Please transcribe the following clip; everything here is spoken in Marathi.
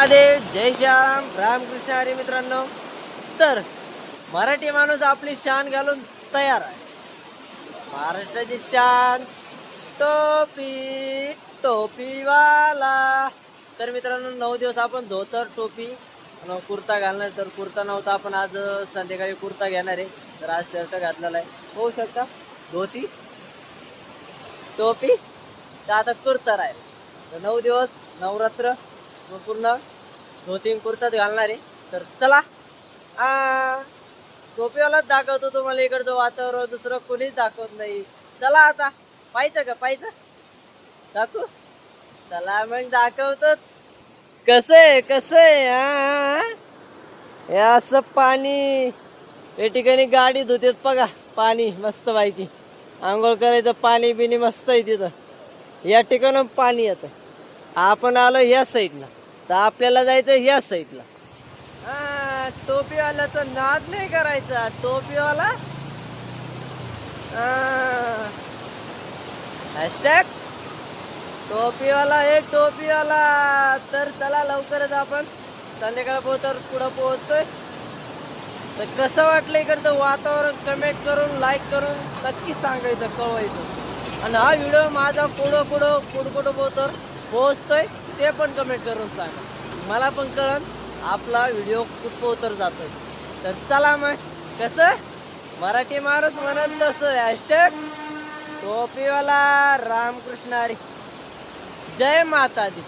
महादेव जय श्याम रामकृष्ण हरी मित्रांनो. तर मराठी माणूस आपली शान घालून तयार आहे. महाराष्ट्राची शान टोपी टोपीवाला तर मित्रांनो नऊ दिवस आपण धोतर टोपी कुर्ता घालणार. तर कुर्ता नव्हता आपण आज संध्याकाळी कुर्ता घेणार आहे. तर आज शर्ट घातलेला आहे. होऊ शकता. धोती टोपी तर आता कुर्ता राहील. तर नऊ दिवस नवरात्र पूर्ण धोती आणि कुर्ताच घालणार. आहे तर चला. आ टोपीवालाच दाखवतो तुम्हाला इकडचं वातावरण दुसरं कोणीच दाखवत नाही. चला आता. पाहिजे का? पाहिजे दाखवू. चला मग दाखवतोच. कसं आहे? कसं आहे? हे असं पाणी. या ठिकाणी गाडी धुतेत बघा. पाणी मस्त पैकी. आंघोळ करायचं पाणी बिणी मस्त आहे तिथं. या ठिकाणून पाणी येतं. आपण आलो या साईडला तर आपल्याला जायचं ह्या साईडला हा टोपीवाल्याचा नाद नाही करायचा. टोपीवाला? हॅशटॅग टोपीवाला हे टोपीवाला. तर चला लवकरच आपण संध्याकाळ पोहोचर पुढं पोहोचतोय. तर कसं वाटलं इकडचं वातावरण? कमेंट करून लाईक करून नक्की सांगायचं कळवायचं. आणि हा व्हिडिओ माझा कुठं कुठं कुठं कुठं पोहोचर पोहोचतोय ते पण कमेंट करून सांगा. मला पण कळन आपला व्हिडिओ कुठं उतर जातोय. तर चला मग कसं? मराठी माणूस म्हणत तसं. हॅशटॅग टोपीवाला रामकृष्ण हरी. जय माता दी